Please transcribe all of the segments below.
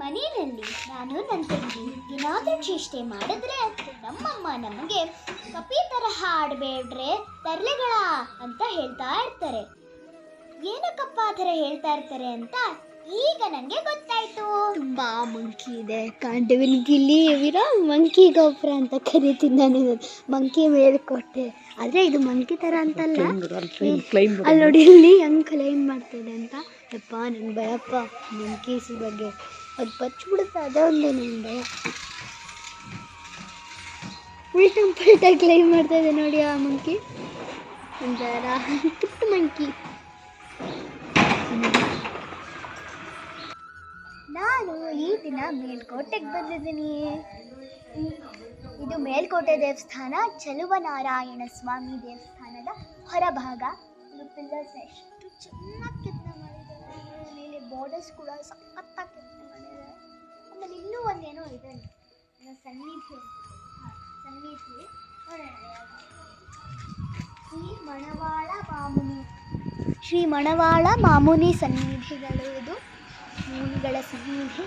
ಮನೆಯಲ್ಲಿ ನಾನು ನನ್ನ ತಂಗಿ ಏನಾದರೂ ಚೇಷ್ಟೆ ಮಾಡಿದ್ರೆ ನಮ್ಮಮ್ಮ ನಮಗೆ ಕಪಿ ತರಹ ಆಡಬೇಡ್ರೆ ತರ್ಲೆಗಳ ಅಂತ ಹೇಳ್ತಾ ಇರ್ತಾರೆ. ಏನಕ್ಕಪ್ಪ ಆ ಥರ ಹೇಳ್ತಾ ಇರ್ತಾರೆ ಅಂತ ಈಗ ನನಗೆ ಗೊತ್ತಾಯ್ತು. ತುಂಬಾ ಮಂಕಿ ಇದೆ. ಕಾಂಡವಿನ ಗಿಲ್ಲಿ ವಿರ ಮಂಕಿ ಗೊಬ್ಬರ ಅಂತ ಕರಿತೀನಿ ನಾನು. ಮಂಕಿ ಮಂಕಿ ಕೊಟ್ಟೆ ಆದರೆ ಇದು ಮಂಕಿ ತರ ಅಂತಲ್ಲ. ಅಲ್ಲಿ ನೋಡಿ ಇಲ್ಲಿ ಹೆಂಗ್ ಕ್ಲೈಮ್ ಮಾಡ್ತಿದೆ ಅಂತ. ಯಪ್ಪ ನನ್ ಭಯಪ್ಪ ಮಂಕೀಸ್ ಬಗ್ಗೆ. ಅದು ಪಚ್ಬಿಡುತ್ತೆ ಅದೇ ಒಂದು ನಿಂದೆ ಭಯ ಉಲ್ಟಾ ಪಲ್ಟಾ ಕ್ಲೈಮ್ ಮಾಡ್ತಾ ಇದೆ ನೋಡಿ ಆ ಮಂಕಿ ಒಂಥರ ಪುಟ್ಟ ಮಂಕಿ ನಾನು ಈ ದಿನ ಮೇಲ್ಕೋಟೆಗೆ ಬಂದಿದ್ದೀನಿ. ಇದು ಮೇಲ್ಕೋಟೆ ದೇವಸ್ಥಾನ ಚಲುವನಾರಾಯಣ ಸ್ವಾಮಿ ದೇವಸ್ಥಾನದ ಹೊರಭಾಗ. ಇದು ಎಷ್ಟು ಚೆನ್ನಾಗಿ ಕೆತ್ತನೆ ಮಾಡಿದ್ದಾರೆ. ಮೇಲೆ ಬಾರ್ಡರ್ಸ್ ಕೂಡ ಸಖತ್ತಾಗಿ ಕೆತ್ತನೆ ಇನ್ನೂ ಒಂದೇನೋ ಇದೆ. ಸನ್ನಿಧಿ. ಸನ್ನಿಧಿ. ಶ್ರೀ ಮಣವಾಳ ಮಾಮುನಿ. ಶ್ರೀ ಮಣವಾಳ ಮಾಮುನಿ ಸನ್ನಿಧಿಗಳು ಇದು. ಮುನಿಗಳ ಸನ್ನಿಧಿ.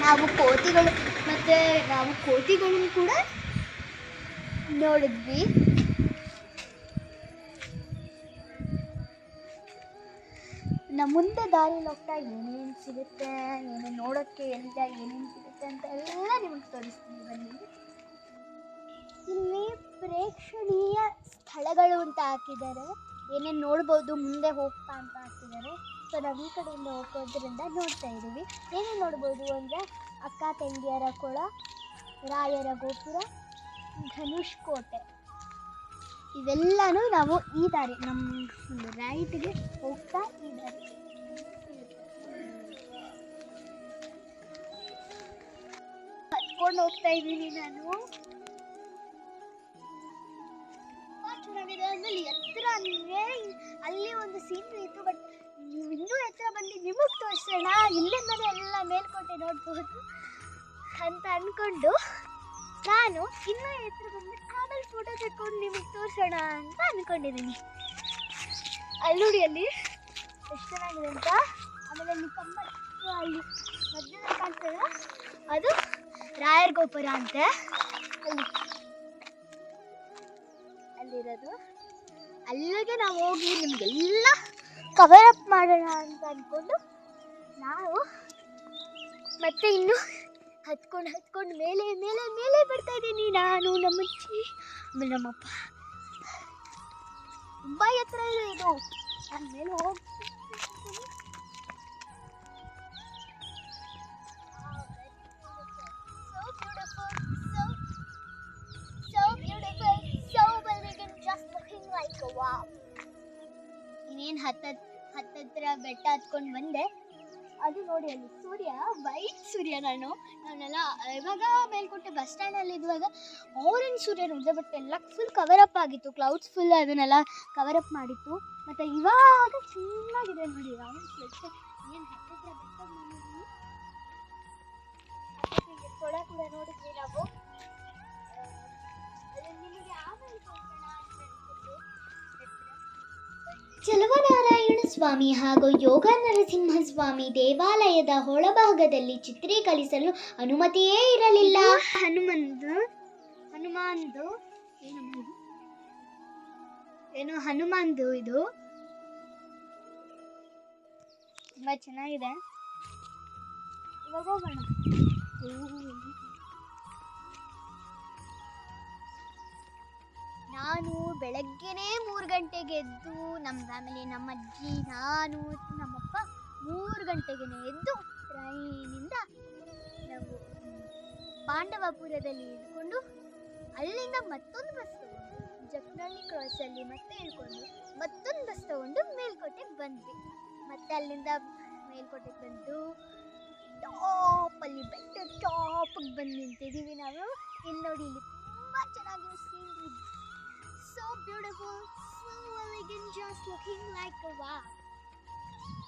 ನಾವು ಕೋತಿಗಳು, ಮತ್ತು ನಾವು ಕೋತಿಗಳನ್ನು ಕೂಡ ನೋಡಿದ್ವಿ. ಮುಂದೆ ದಾರಿಲಿ ಹೋಗ್ತಾ ಏನೇನು ಸಿಗುತ್ತೆ, ಏನೇನು ನೋಡೋಕ್ಕೆ ಎಲ್ಲ ಏನೇನು ಸಿಗುತ್ತೆ ಅಂತ ಎಲ್ಲ ನಿಮಗೆ ತೋರಿಸ್ತೀನಿ. ಬನ್ನಿ. ಇಲ್ಲಿ ಪ್ರೇಕ್ಷಣೀಯ ಸ್ಥಳಗಳು ಅಂತ ಹಾಕಿದ್ದಾರೆ. ಏನೇನು ನೋಡ್ಬೋದು, ಮುಂದೆ ಹೋಗ್ತಾ ಅಂತ ಹಾಕಿದ್ದಾರೆ. ಸೊ ನಾವು ಈ ಕಡೆಯಿಂದ ಹೋಗೋದ್ರಿಂದ ನೋಡ್ತಾ ಇದ್ದೀವಿ. ಏನೇನು ನೋಡ್ಬೋದು ಅಂದರೆ ಅಕ್ಕ ತಂಗಿಯರ ಕೊಳ, ರಾಯರ ಗೋಪುರ, ಧನುಷ್ ಕೋಟೆ. ಇವೆಲ್ಲನೂ ನಾವು ಈ ದಾರಿ ನಮ್ಮ ರೈಟ್ಗೆ ಹೋಗ್ತಾ ಇದ್ದಾರೆ. ದಾರಿ ಹತ್ಕೊಂಡು ಹೋಗ್ತಾ ಇದ್ದೀನಿ ನಾನು. ಚೆನ್ನಾಗಿದೆ ಎತ್ತರ ಅಂದರೆ ಅಲ್ಲಿ ಒಂದು ಸೀನ್ರಿ ಇತ್ತು ಬಟ್ ನೀವು ಇನ್ನೂ ಎತ್ತರ ಬಂದು ನಿಮಗೆ ತೋರಿಸೋಣ ಮನೆ ಎಲ್ಲ ಮೇಲ್ಕೋಟೆ ನೋಡ್ಬೋದು ಅಂತ ಅಂದ್ಕೊಂಡು ನಾನು ಇನ್ನೂ ಎತ್ತರ ಬಂದು ಆಮೇಲೆ ಫೋಟೋ ತೆಕ್ಕೊಂಡು ನಿಮಗೆ ತೋರಿಸೋಣ ಅಂತ ಅಂದ್ಕೊಂಡಿದ್ದೀನಿ ಅಲ್ಲಿ ಅಲ್ಲಿ ಎಷ್ಟು ಚೆನ್ನಾಗಿದೆ ಅಂತ. ಆಮೇಲೆ ಅಲ್ಲಿ ಕಂಬ ಅಲ್ಲಿ ಮಧ್ಯದಲ್ಲಿ ಕಾಣ್ತದ. ಅದು ರಾಯರ್ ಗೋಪುರ ಅಂತೆ. ಅಲ್ಲಿ ಅಲ್ಲಿರೋದು. ಅಲ್ಲಿಗೆ ನಾವು ಹೋಗಿ ನಿಮಗೆಲ್ಲ ಕವರ್ ಅಪ್ ಮಾಡೋಣ ಅಂತ ಅಂದ್ಕೊಂಡು ನಾವು ಮತ್ತೆ ಇನ್ನು ಹತ್ಕೊಂಡು ಹತ್ಕೊಂಡು ಮೇಲೆ ಮೇಲೆ ಮೇಲೆ ಬರ್ತಾ ಇದ್ದೀನಿ ನಾನು ನಮ್ಮಜ್ಜಿ ಆಮೇಲೆ ನಮ್ಮಪ್ಪ ತುಂಬ ಎತ್ತರ ಇದೆ ಇದು. ನಾನು ಮೇಲೆ ಹೋಗಿ. ಇನ್ನೇನು ಹತ್ತತ್ ಹತ್ತತ್ರ ಬೆಟ್ಟ ಹತ್ಕೊಂಡು ಬಂದೆ. ಅದು ನೋಡಿ ಅಲ್ಲಿ ಸೂರ್ಯ ವೈಟ್ ಸೂರ್ಯ ನಾನು. ನಾನೆಲ್ಲ ಇವಾಗ ಮೇಲ್ಕೋಟೆ ಬಸ್ ಸ್ಟ್ಯಾಂಡಲ್ಲಿ ಇದ್ದಾಗ ಆರೆಂಜ್ ಸೂರ್ಯ ನೋಡಿದೆ ಬಟ್ ಎಲ್ಲ ಫುಲ್ ಕವರ್ ಅಪ್ ಆಗಿತ್ತು ಕ್ಲೌಡ್ಸ್ ಫುಲ್ ಅದನ್ನೆಲ್ಲ ಕವರ್ ಅಪ್ ಮಾಡಿತ್ತು. ಮತ್ತು ಇವಾಗ ಚೆನ್ನಾಗಿದೆ ನೋಡಿ ಏನು ಹತ್ತತ್ರ ಬೆಟ್ಟ ಕೂಡ ನೋಡಿದ್ವಿ ನಾವು. ಚಲುವನಾರಾಯಣ ಸ್ವಾಮಿ ಹಾಗೂ ಯೋಗ ನರಸಿಂಹ ಸ್ವಾಮಿ ದೇವಾಲಯದ ಒಳಭಾಗದಲ್ಲಿ ಚಿತ್ರೀಕರಿಸಲು ಅನುಮತಿಯೇ ಇರಲಿಲ್ಲ. ಹನುಮಂದು ಹನುಮಾನ್ದು? ಏನು ಹನುಮಾನ್ದು ಇದು? ತುಂಬಾ ಚೆನ್ನಾಗಿದೆ. ಇವಾಗ ಹೋಗೋಣ. ನಾನು ಬೆಳಗ್ಗೆನೇ ಮೂರು ಗಂಟೆಗೆ ಎದ್ದು ನಮ್ಮ ಫ್ಯಾಮಿಲಿ ನಮ್ಮ ಅಜ್ಜಿ, ನಾನು, ನಮ್ಮಪ್ಪ ಮೂರು ಗಂಟೆಗೆ ಎದ್ದು ಟ್ರೈನಿಂದ ನಾವು ಪಾಂಡವಪುರದಲ್ಲಿ ಇದ್ಕೊಂಡು ಅಲ್ಲಿಂದ ಮತ್ತೊಂದು ಬಸ್ ಜಪ್ನಳ್ಳಿ ಕ್ರಾಸಲ್ಲಿ ಮತ್ತೆ ಇಳ್ಕೊಂಡು ಮತ್ತೊಂದು ಬಸ್ ತಗೊಂಡು ಮೇಲ್ಕೋಟೆಗೆ ಬಂದ್ವಿ ಮತ್ತೆ ಅಲ್ಲಿಂದ ಮೇಲ್ಕೋಟೆಗೆ ಬಂದು ಟಾಪಲ್ಲಿ ಬೆಟ್ಟ ಟಾಪಿಗೆ ಬಂದು ನಿಂತಿದ್ದೀವಿ ನಾವು. ಇಲ್ಲಿ ನೋಡಿ, ಇಲ್ಲಿ ತುಂಬ ಚೆನ್ನಾಗಿ beautiful, so elegant, just looking like a wow.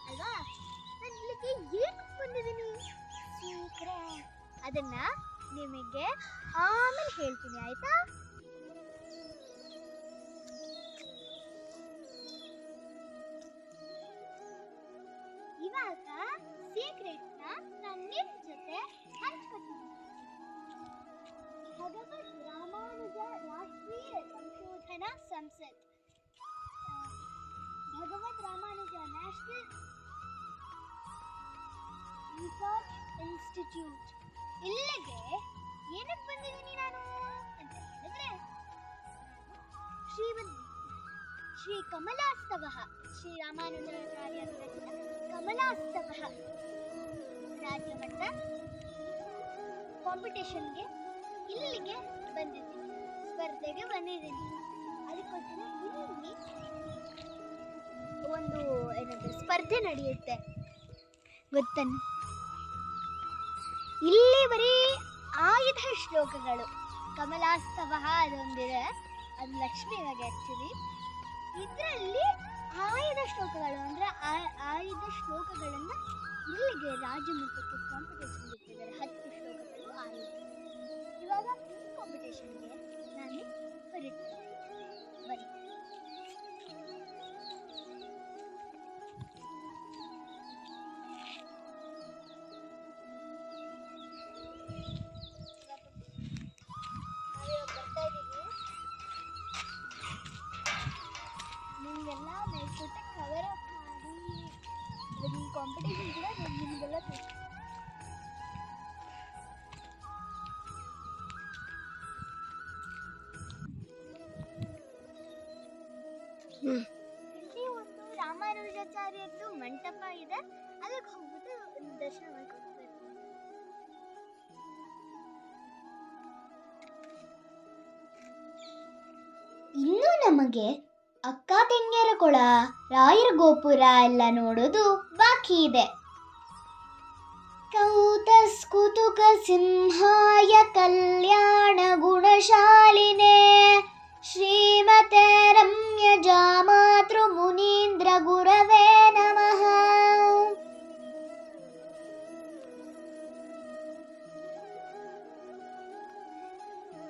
ಅಲ್ವಾ ಇಲ್ಲಿಗೆ ಏನಕ್ಕೆ ಬಂದಿದ್ದೀನಿ ಸೀಕ್ರೆಟ್ ಅದನ್ನ ನಿಮಗೆ ಆಮೇಲೆ ಹೇಳ್ತೀನಿ ಆಯ್ತಾ? ಯುಎಸ್ಎನ ಸಂಸತ್. Bhagavad Ramanuja National Research Institute. ಇಲ್ಲಿಗೆ ಏನಕ್ಕೆ ಬಂದಿದ್ದೀನಿ ನಾನು ಅಂತ ಹೇಳಿದ್ರೆ ಶ್ರೀಮದ್ ಶ್ರೀ ಕಮಲಾಸ್ತವ, ಶ್ರೀ ರಾಮಾನುಜಾಚಾರ್ಯ ಕಮಲಾಸ್ತವ ರಾಜ್ಯಮಟ್ಟ ಕಾಂಪಿಟೇಷನ್ಗೆ ಇಲ್ಲಿಗೆ ಬಂದಿದ್ದೀನಿ. ಸ್ಪರ್ಧೆಗೆ ಬಂದಿದ್ದೀನಿ. ಒಂದು ಏನಂದ್ರೆ ಸ್ಪರ್ಧೆ ನಡೆಯುತ್ತೆ. ಗೊತ್ತನ್? ಇಲ್ಲಿ ಬರೀ ಆಯುಧ ಶ್ಲೋಕಗಳು. ಕಮಲಾಸ್ತವ ಅದೊಂದಿದೆ. ಅದು ಲಕ್ಷ್ಮಿ ಬಗ್ಗೆ ಆ್ಯಕ್ಚುಲಿ ಇದರಲ್ಲಿ ಆಯುಧ ಶ್ಲೋಕಗಳು ಅಂದರೆ ಆಯುಧ ಶ್ಲೋಕಗಳನ್ನು ಇಲ್ಲಿಗೆ ರಾಜ್ಯ ಮಟ್ಟಕ್ಕೆ ಕಾಂಪಿಟೇಷನ್ ಹತ್ತು ಕಾಂಪಿಟೇಷನ್ ಮಂಟಪ ಇದೆ. ಇನ್ನು ನಮಗೆ ಅಕ್ಕ ತಂಗಿಯರ ಕೊಳ ರಾಯರ ಗೋಪುರ ಎಲ್ಲ ನೋಡೋದು ಬಾಕಿ ಇದೆ ಕೌತಸ್ಕುತುಕ ಸಿಂಹಾಯ ಕಲ್ಯಾಣ ಗುಣಶಾಲಿನೇ. ಶ್ರೀಮತೆ ರಮ್ಯ ಜಾಮಾತೃ ಮುನೀಂದ್ರ ಗುರವೇ ನಮಃ.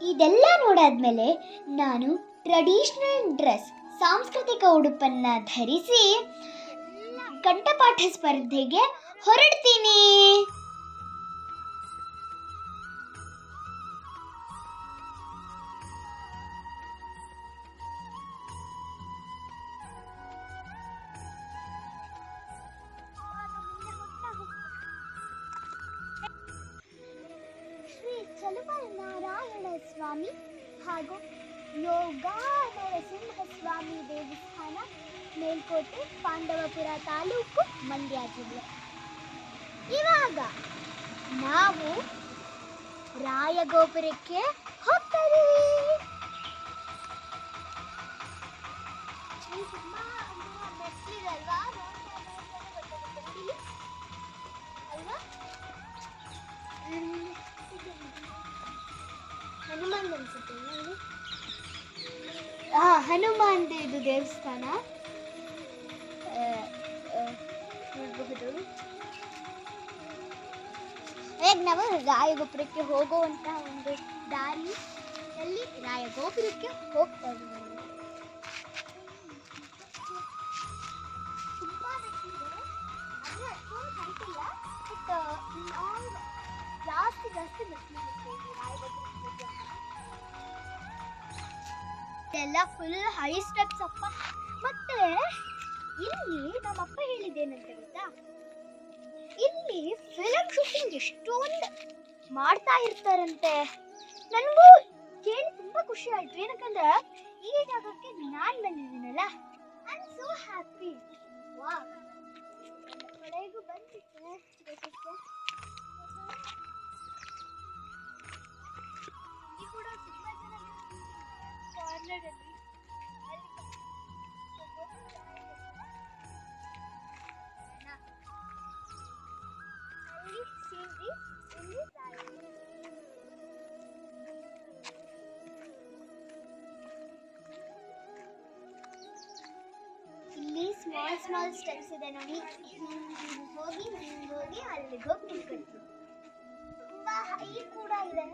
ಇದೆಲ್ಲ ನೋಡಾದ್ಮೇಲೆ ನಾನು ಟ್ರೆಡಿಷನಲ್ ಡ್ರೆಸ್, ಸಾಂಸ್ಕೃತಿಕ ಉಡುಪನ್ನ ಧರಿಸಿ ಕಂಠಪಾಠ ಸ್ಪರ್ಧೆಗೆ ಹೊರಡ್ತೀನಿ. ಮೇಲ್ಕೋಟೆ ಪಾಂಡವಪುರ ತಾಲೂಕು ಮಂಡ್ಯ ಜಿಲ್ಲೆ. ಇವಾಗ ನಾವು ರಾಯಗೋಪುರಕ್ಕೆ ಹೋಗ್ತೀವಿ. ಹನುಮಾನ್ ಅನ್ಸುತ್ತೆ ಹನುಮಾನ್ ಇದು ದೇವಸ್ಥಾನ. ನಾವು ರಾಯಗೋಪುರಕ್ಕೆ ಹೋಗುವಂತ ಒಂದು ದಾರಿಯಲ್ಲಿ ರಾಯಗೋಪುರಕ್ಕೆ ಹೋಗ್ತಾ ಇದ್ದೀವಿ. ಜಾಸ್ತಿ ಜಾಸ್ತಿ. ಎಲ್ಲ ಫುಲ್ ಹೈ ಸ್ಟೆಪ್ಸ್ ಅಪ್ಪ. ಮತ್ತೆ ಇಲ್ಲಿ ನಮ್ಮಪ್ಪ ಹೇಳಿದ್ದೇನಂತ ಗೊತ್ತಾ? ಇಲ್ಲಿ ಫಿಲಮ್ ಶೂಟಿಂಗ್ ಎಷ್ಟೊಂದು ಮಾಡ್ತಾ ಇರ್ತಾರಂತೆ. ನನಗೂ ಕೇಳಿ ತುಂಬಾ ಖುಷಿ ಆಯ್ತು. ಏನಕ್ಕಂದ್ರೆ, ಈ ಜಾಗಕ್ಕೆ ನಾನು ಬಂದಿದ್ದೀನಲ್ಲ ಐ ಆಮ್ ಸೋ ಹ್ಯಾಪಿ ವಾ ಕಡೆಗೂ ಬಂದಿತ್ತು. ಕೂಡ ಕಾರ್ನರ್ ಅಲ್ಲಿ ಸೀನ್ರಿ ಇಲ್ಲಿ ರಾಯರು. ಇಲ್ಲಿ ಸ್ಮಾಲ್ ಸ್ಮಾಲ್ ಸ್ಟೆಪ್ಸ್ ಇದೆ ನೋಡಿ ಹಿಂಗ್ ಹೋಗಿ ಹಿಂಗ್ ಹೋಗಿ ಅಲ್ಲಿಗೆ ಹೋಗಿ ನಿಂತ್ಕೊಳ್ತೀವಿ ತುಂಬಾ ಹೈ ಕೂಡ ಇದೆ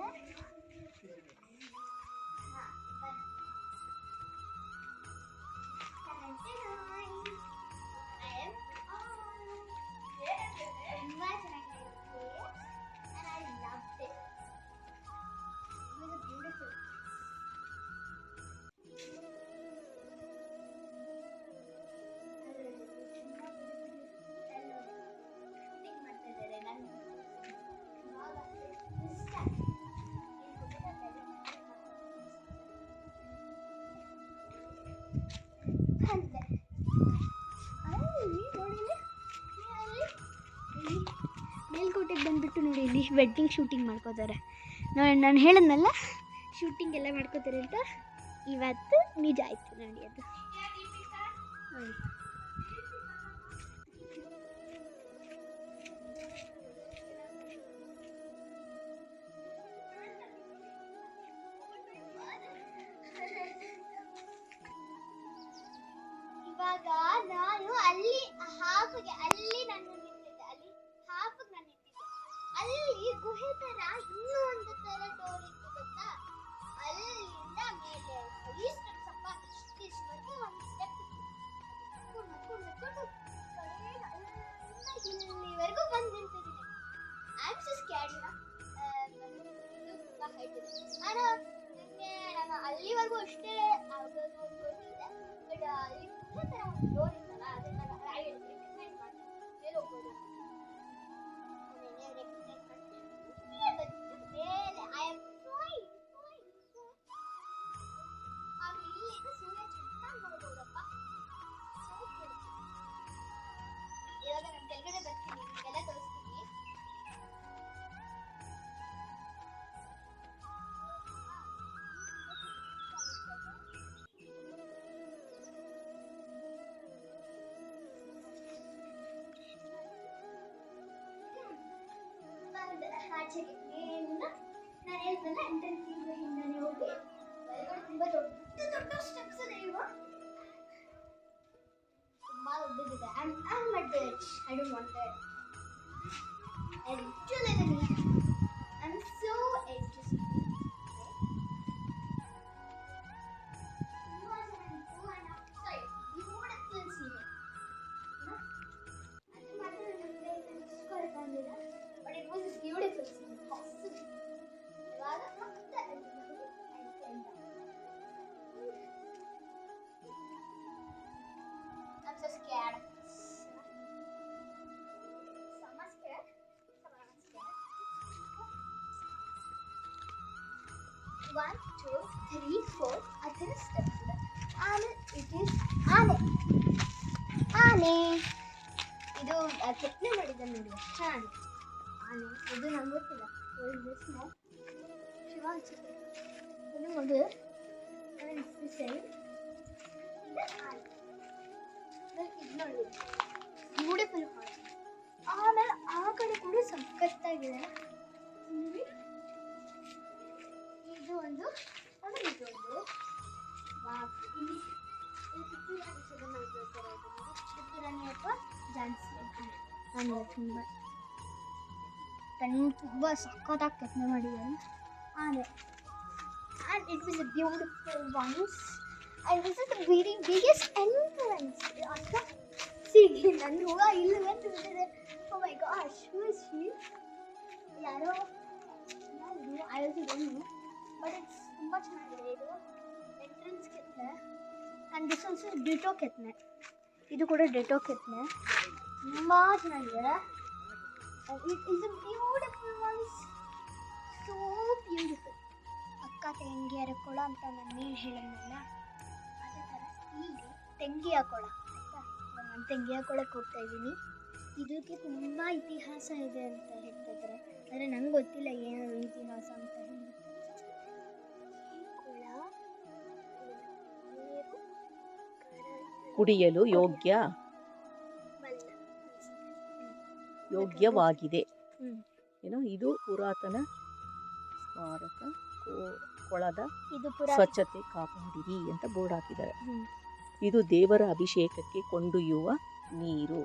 ಮೇಲ್ಕೋಟೆಗೆ ಬಂದ್ಬಿಟ್ಟು ನೋಡಿ, ಇಲ್ಲಿ ವೆಡ್ಡಿಂಗ್ ಶೂಟಿಂಗ್ ಮಾಡ್ಕೋತಾರೆ. ನೋಡಿ, ನಾನು ಹೇಳಿದ್ನಲ್ಲ ಶೂಟಿಂಗ್ ಎಲ್ಲ ಮಾಡ್ಕೋತಾರೆ ಅಂತ. ಇವತ್ತು ನಿಜ ಆಯ್ತು ನೋಡಿ ಅದು. ಗುಹೆ ತರ ಇನ್ನೂ ಒಂದು ತರ ಡೋರ್ ಇತ್ತು ಗೊತ್ತಾ? ಅಲ್ಲಿಂದ ಮೇಲೆ ಈ ಸ್ಟೆಪ್ಸ್ ಅಪ್ಪ ಇಷ್ಟಿಷ್ಟವರೆಗೂ ಒಂದು ಸ್ಟೆಪ್ ಇಲ್ಲಿವರೆಗೂ ಬಂದು ನಿಂತಿದ್ದೀನಿ ಐ ಆಮ್ ಸೊ ನಾನು ನನಗೆ ನಾನು ಅಲ್ಲಿವರೆಗೂ ಅಷ್ಟೇ ಆಗೋದು ಬಟ್ ಅಲ್ಲಿ ಡೋರ್ ಇತ್ತಲ್ಲ ಅದನ್ನ ನಾನು ಆಚೆಗೆ ನಾನು ಹೇಳ್ದಲ್ಲ ಎಂಟ್ರೆನ್ಸ್ ಹಿಂದನೆ ಹೋಗಿ. ಒಳಗಡೆ ತುಂಬಾ ದೊಡ್ಡ ದೊಡ್ಡ ಸ್ಟೆಪ್ಸ್ ಇದೆ ಇವ ತುಂಬಾ ದೊಡ್ಡದಿದೆ. I I don't want that ಕೆತ್ತನೆ ಮಾಡಿದ್ದಾರೆ ನೋಡಿ ಎಷ್ಟು ಚೆನ್ನಾಗಿದೆ ಆನೆ ಇದು ನಂಗೆ ಗೊತ್ತಿಲ್ಲ What is this now? Shiva ಅನ್ಸುತ್ತೆ. ಇದು ಮಗು And it's the same. ಇದು ಆನೆ. ಆಮೇಲೆ ಇದು ನೋಡಿ ಬ್ಯೂಟಿಫುಲ್ ಹಾರ್ಸ್ ಆಮೇಲೆ ಆ ಕಡೆ ಕೂಡ ಸಖತ್ತಾಗಿದೆ ಇದು ಒಂದು. ಆಮೇಲೆ ಇದು ಒಂದು ವಾವ್. ಇಲ್ಲಿ ಅಥವಾ ಝಾನ್ಸಿ ನನಗೆ ತುಂಬ ಕಣ್ಣು ತುಂಬ ಸಖತ್ತಾಗಿ ಕೆತ್ತನೆ ಮಾಡಿದ್ದಾನೆ ಆಮೇಲೆ and it was a beautiful the very biggest entrance ಅಕ್ಕ see ನನ್ನ ಹೂವ ಇಲ್ಲಿ ಬಂದು ಬಿಟ್ಟಿದೆ. ಓ who is she? ಯಾರೋ? ಯಾರು? I also don't know but it's ತುಂಬ ಚೆನ್ನಾಗಿದೆ ಇದು. ಎಂಟ್ರೆನ್ಸ್ ಕೆತ್ತನೆ ಆ್ಯಂಡ್ ದಿಸ್ ಆಲ್ಸೋ ಡಿಟೋ ಕೆತ್ತನೆ ಇದು ಕೂಡ ಡೆಟೋ ಕೆತ್ತನೆ ತುಂಬ ಚೆನ್ನಾಗಿದೆ. It is a beautiful ones so beautiful ಅಕ್ಕ ತಂಗಿಯರ ಕೊಳ ಅಂತ ನಾನು ಏನು ಹೇಳಿದ್ನಲ್ಲ ಅದೇ ಥರ ಇಲ್ಲಿ ತೆಂಗಿಯ ಕೊಳ ಆಯ್ತಾ ನಾನು ತೆಂಗಿಯ ಕೊಳಕ್ಕೆ ಹೋಗ್ತಾ ಇದ್ದೀನಿ. ಇದಕ್ಕೆ ತುಂಬ ಇತಿಹಾಸ ಇದೆ ಅಂತ ಹೇಳ್ತಿದ್ದಾರೆ ಆದರೆ ನಂಗೆ ಗೊತ್ತಿಲ್ಲ ಏನು ಇತಿಹಾಸ ಅಂತ ಹೇಳಿ. ಕುಡಿಯಲು ಯೋಗ್ಯ? ಯೋಗ್ಯವಾಗಿದೆ. ಏನು? ಇದು ಪುರಾತನ ಸ್ಮಾರಕ ಕೊಳದ ಇದು ಸ್ವಚ್ಛತೆ ಕಾಪಾಡಿರಿ ಅಂತ ಬೋರ್ಡ್ ಹಾಕಿದ್ದಾರೆ. ಇದು ದೇವರ ಅಭಿಷೇಕಕ್ಕೆ ಕೊಂಡೊಯ್ಯುವ ನೀರು.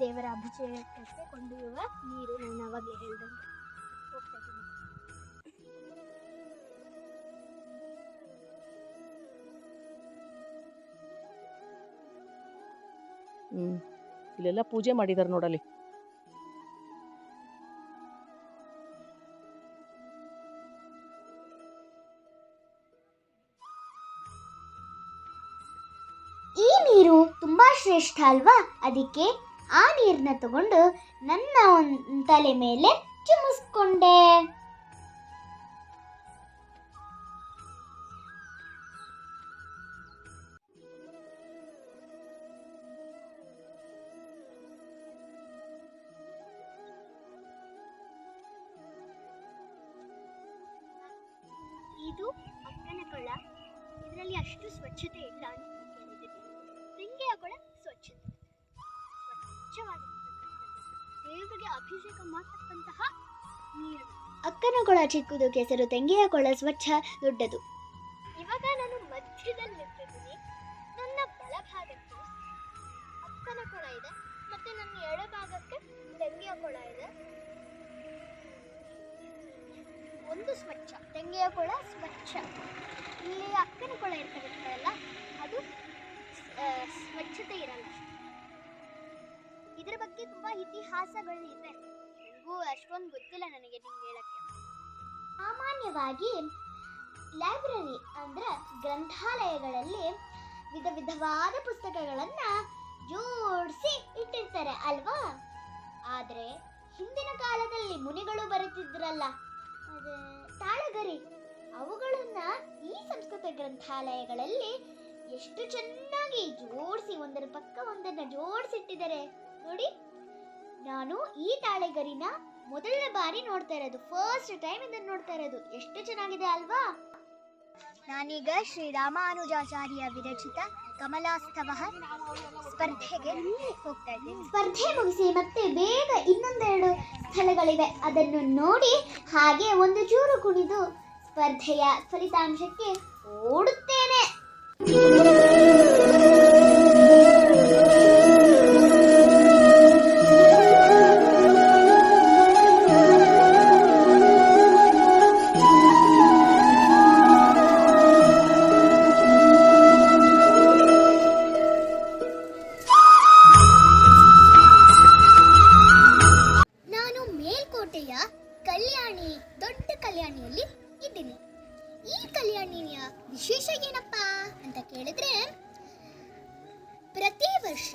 ದೇವರ ಅಭಿಷೇಕಕ್ಕೆ ಕೊಂಡೊಯ್ಯುವ ನೀರು. ನಾನು ಅವಾಗಲೇ ಹೇಳ್ದಂಗೆ. ಇಲ್ಲೆಲ್ಲ ಪೂಜೆ ಮಾಡಿದಾರೆ ನೋಡಲ್ಲಿ. ಈ ನೀರು ತುಂಬಾ ಶ್ರೇಷ್ಠ ಅಲ್ವಾ? ಅದಕ್ಕೆ ಆ ನೀರನ್ನ ತಗೊಂಡು ನನ್ನ ತಲೆ ಮೇಲೆ ಚಿಮ್ಮಿಸ್ಕೊಂಡೆ. ಚಿಕ್ಕದು ಕೆಸರು ತೆಂಗಿಯ ಕೊಳ ಸ್ವಚ್ಛ ದೊಡ್ಡದು. ಇವಾಗ ನಾನು ಮಧ್ಯದಲ್ಲಿ ನಿಂತಿದ್ದೀನಿ ನನ್ನ ಬಲಭಾಗಕ್ಕೆ ಅಕ್ಕನ ಕೊಳ ಇದೆ ಮತ್ತೆ ನನ್ನ ಎಡಭಾಗಕ್ಕೆ ತೆಂಗಿಯ ಕೊಳ ಇದೆ. ಒಂದು ಸ್ವಚ್ಛ ತೆಂಗಿಯ ಕೊಳ ಸ್ವಚ್ಛ. ಇಲ್ಲಿ ಅಕ್ಕನ ಕೊಳ ಇರ್ತದಲ್ಲ ಅದು ಸ್ವಚ್ಛತೆ ಇರಲ್ಲ. ಇದರ ಬಗ್ಗೆ ತುಂಬಾ ಇತಿಹಾಸಗಳು ಇವೆ ಅಷ್ಟೊಂದು ಗೊತ್ತಿಲ್ಲ ನನಗೆ ನಿಮ್ಗೆ ಹೇಳಕ್ಕೆ. ಸಾಮಾನ್ಯವಾಗಿ ಲೈಬ್ರರಿ ಅಂದ್ರೆ ಗ್ರಂಥಾಲಯಗಳಲ್ಲಿ ವಿಧ ವಿಧವಾದ ಪುಸ್ತಕಗಳನ್ನ ಜೋಡಿಸಿ ಇಟ್ಟಿರ್ತಾರೆ ಅಲ್ವಾ? ಆದ್ರೆ ಹಿಂದಿನ ಕಾಲದಲ್ಲಿ ಮುನಿಗಳು ಬರೆತಿದ್ರಲ್ಲ ತಾಳಗರಿ. ಅವುಗಳನ್ನ ಈ ಸಂಸ್ಕೃತ ಗ್ರಂಥಾಲಯಗಳಲ್ಲಿ ಎಷ್ಟು ಚೆನ್ನಾಗಿ ಜೋಡಿಸಿ, ಒಂದರ ಪಕ್ಕ ಒಂದನ್ನ ಜೋಡಿಸಿಟ್ಟಿದ್ದಾರೆ. ನೋಡಿ, ನಾನು ಈ ತಾಳೆಗರಿನ ಮೊದಲನೇ ಬಾರಿ ನೋಡ್ತಾ ಇರೋದು. ಫಸ್ಟ್ ಟೈಮ್ ಇದನ್ನ ನೋಡ್ತಾ ಇರೋದು. ಎಷ್ಟು ಚೆನ್ನಾಗಿದೆ ಅಲ್ವಾ? ನಾನೀಗ ಶ್ರೀರಾಮಾನುಜಾಚಾರ್ಯ ವಿರಚಿತ ಕಮಲಾಸ್ತವ ಸ್ಪರ್ಧೆಗೆ ಹೋಗ್ತಾ ಇದ್ದೀನಿ ಸ್ಪರ್ಧೆ ಮುಗಿಸಿ ಮತ್ತೆ ಬೇಗ ಇನ್ನೊಂದೆರಡು ಸ್ಥಳಗಳಿವೆ. ಅದನ್ನು ನೋಡಿ ಹಾಗೆ ಒಂದು ಚೂರು ಕುಣಿದು ಸ್ಪರ್ಧೆಯ ಫಲಿತಾಂಶಕ್ಕೆ ಓಡುತ್ತೇನೆ. ಅಂತ ಕೇಳಿದ್ರೆ ಪ್ರತಿ ವರ್ಷ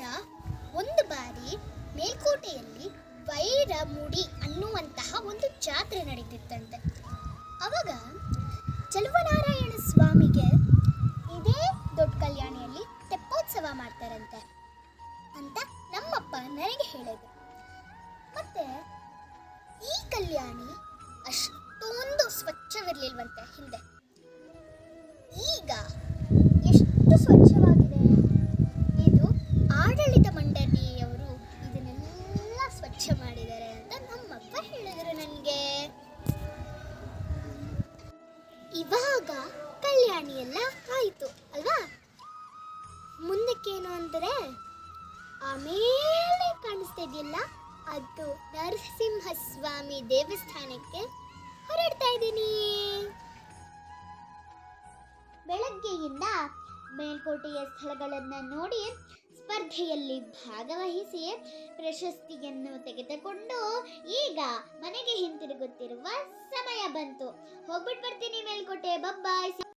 ಒಂದು ಬಾರಿ ಮೇಲ್ಕೋಟೆಯಲ್ಲಿ ವೈರಮುಡಿ ಅನ್ನುವಂತಹ ಒಂದು ಜಾತ್ರೆ ನಡೀತಿತ್ತಂತೆ. ಅವಾಗ ಚಲುವನಾರಾಯಣ ಸ್ವಾಮಿಗೆ ಇದೇ ದೊಡ್ಡ ಕಲ್ಯಾಣಿಯಲ್ಲಿ ತೆಪ್ಪೋತ್ಸವ ಮಾಡ್ತಾರಂತೆ ಅಂತ ನಮ್ಮಪ್ಪ ನನಗೆ ಹೇಳಿದ್ರು. ಮತ್ತೆ ಈ ಕಲ್ಯಾಣಿ ಅಷ್ಟೊಂದು ಸ್ವಚ್ಛವಿರಲಿಲ್ವಂತೆ ಹಿಂದೆ. ಈಗ ಎಷ್ಟು ಸ್ವಚ್ಛವಾಗಿದೆ. ಇದು ಆಡಳಿತ ಮಂಡಳಿಯವರು ಇದನ್ನೆಲ್ಲ ಸ್ವಚ್ಛ ಮಾಡಿದ್ದಾರೆ ಅಂತ ನಮ್ಮಪ್ಪ ಹೇಳಿದ್ರು ನನಗೆ. ಇವಾಗ ಕಲ್ಯಾಣಿ ಎಲ್ಲ ಆಯಿತು, ಅಲ್ವಾ? ಮುಂದಕ್ಕೇನು ಅಂದರೆ ಆಮೇಲೆ ಕಾಣಿಸ್ತಾ ಇದೆಯಲ್ಲ, ಅದು ನರಸಿಂಹಸ್ವಾಮಿ ದೇವಸ್ಥಾನಕ್ಕೆ ಹೊರಡ್ತಾ ಇದ್ದೀನಿ. ಬೆಳಗ್ಗೆಯಿಂದ ಮೇಲ್ಕೋಟೆಯ ಸ್ಥಳಗಳನ್ನು ನೋಡಿ ಸ್ಪರ್ಧೆಯಲ್ಲಿ ಭಾಗವಹಿಸಿ ಪ್ರಶಸ್ತಿಯನ್ನು ತೆಗೆದುಕೊಂಡು ಈಗ ಮನೆಗೆ ಹಿಂತಿರುಗುತ್ತಿರುವ ಸಮಯ ಬಂತು. ಹೋಗ್ಬಿಟ್ಟು ಬರ್ತೀನಿ ಮೇಲ್ಕೋಟೆ ಬಬ್ಬಾಯ್